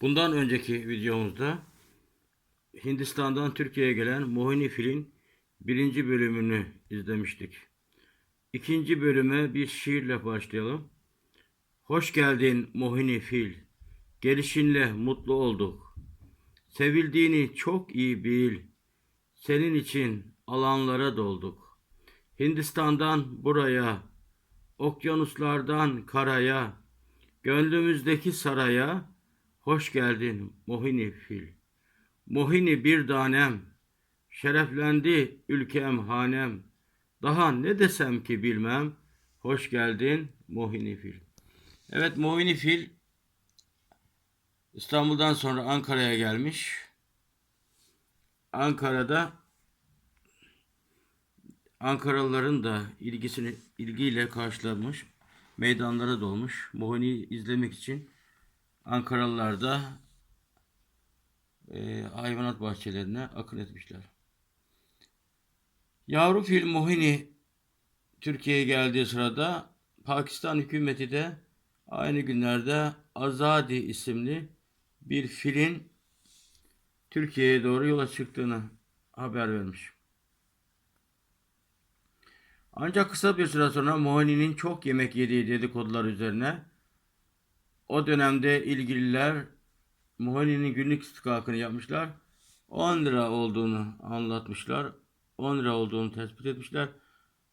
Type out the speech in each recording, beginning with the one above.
Bundan önceki videomuzda Hindistan'dan Türkiye'ye gelen Mohini Fil'in birinci bölümünü izlemiştik. İkinci bölüme bir şiirle başlayalım. Hoş geldin Mohini Fil. Gelişinle mutlu olduk. Sevildiğini çok iyi bil. Senin için alanlara dolduk. Hindistan'dan buraya, okyanuslardan karaya, gönlümüzdeki saraya, hoş geldin Mohini Fil. Mohini bir tanem, şereflendi ülkem hanem. Daha ne desem ki bilmem, hoş geldin Mohini Fil. Evet Mohini Fil İstanbul'dan sonra Ankara'ya gelmiş. Ankara'da Ankaralıların da ilgisini ilgiyle karşılanmış. Meydanlara dolmuş. Mohini'yi izlemek için Ankaralılar da e, hayvanat bahçelerine akın etmişler. Yavru fil Mohini Türkiye'ye geldiği sırada Pakistan hükümeti de aynı günlerde Azadi isimli bir filin Türkiye'ye doğru yola çıktığını haber vermiş. Ancak kısa bir süre sonra Mohini'nin çok yemek yediği dedikodular üzerine o dönemde ilgililer Mohini'nin günlük istikakını yapmışlar. 10 lira olduğunu anlatmışlar. 10 lira olduğunu tespit etmişler.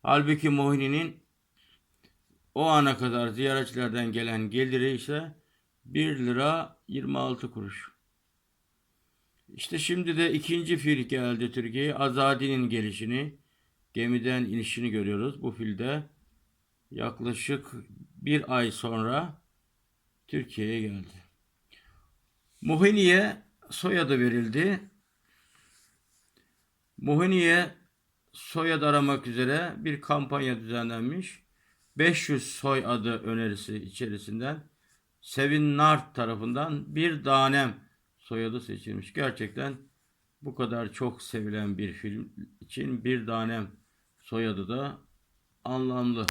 Halbuki Mohini'nin o ana kadar ziyaretçilerden gelen geliri ise 1 lira 26 kuruş. İşte şimdi de ikinci fil geldi Türkiye'ye. Azadi'nin gelişini, gemiden inişini görüyoruz. Bu filde yaklaşık bir ay sonra Türkiye'ye geldi. Mohini'ye soyadı verildi. Mohini'ye soyad aramak üzere bir kampanya düzenlenmiş. 500 soy adı önerisi içerisinden Sevin Nart tarafından bir danem soyadı seçilmiş. Gerçekten bu kadar çok sevilen bir film için bir danem soyadı da anlamlı.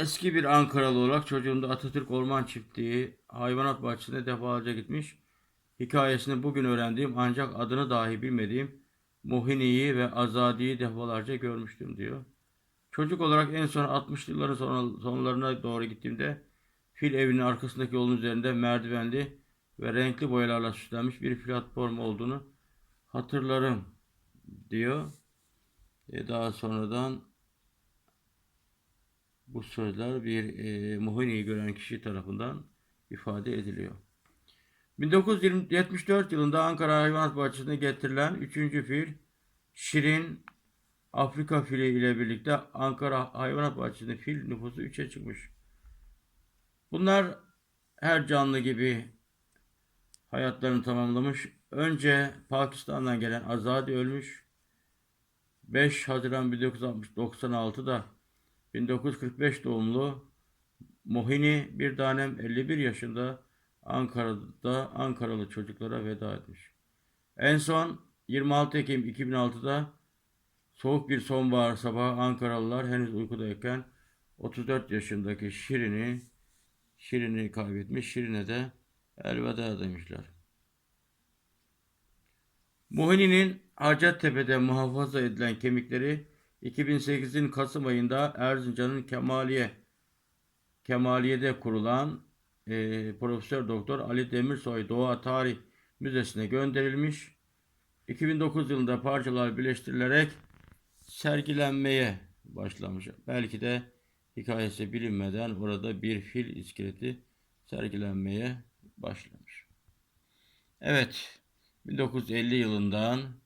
Eski bir Ankaralı olarak çocuğunda Atatürk Orman Çiftliği hayvanat bahçesine defalarca gitmiş. Hikayesini bugün öğrendiğim ancak adını dahi bilmediğim Mohini'yi ve Azadi'yi defalarca görmüştüm diyor. Çocuk olarak en son 60'lı yılların son- sonlarına doğru gittiğimde fil evinin arkasındaki yolun üzerinde merdivenli ve renkli boyalarla süslenmiş bir platform olduğunu hatırlarım diyor. E daha sonradan bu sözler bir e, Mohini'yi gören kişi tarafından ifade ediliyor. 1974 yılında Ankara Hayvanat Bahçesi'ne getirilen 3. fil Şirin Afrika fili ile birlikte Ankara Hayvanat Bahçesi'nde fil nüfusu 3'e çıkmış. Bunlar her canlı gibi hayatlarını tamamlamış. Önce Pakistan'dan gelen Azadi ölmüş. 5 Haziran 1996'da 1945 doğumlu Mohini bir tanem 51 yaşında Ankara'da Ankaralı çocuklara veda etmiş. En son 26 Ekim 2006'da soğuk bir sonbahar sabahı Ankaralılar henüz uykudayken 34 yaşındaki Şirin'i Şirin'i kaybetmiş. Şirin'e de elveda demişler. Mohini'nin Hacettepe'de muhafaza edilen kemikleri 2008'in Kasım ayında Erzincan'ın Kemaliye Kemaliye'de kurulan e, Profesör Doktor Ali Demirsoy Doğa Tarih Müzesi'ne gönderilmiş. 2009 yılında parçalar birleştirilerek sergilenmeye başlamış. Belki de hikayesi bilinmeden orada bir fil iskeleti sergilenmeye başlamış. Evet, 1950 yılından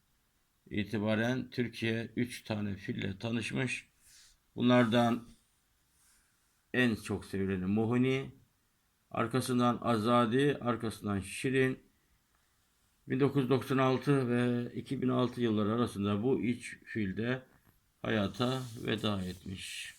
itibaren Türkiye 3 tane fille tanışmış. Bunlardan en çok sevileni Mohini, arkasından Azadi, arkasından Şirin. 1996 ve 2006 yılları arasında bu üç filde hayata veda etmiş.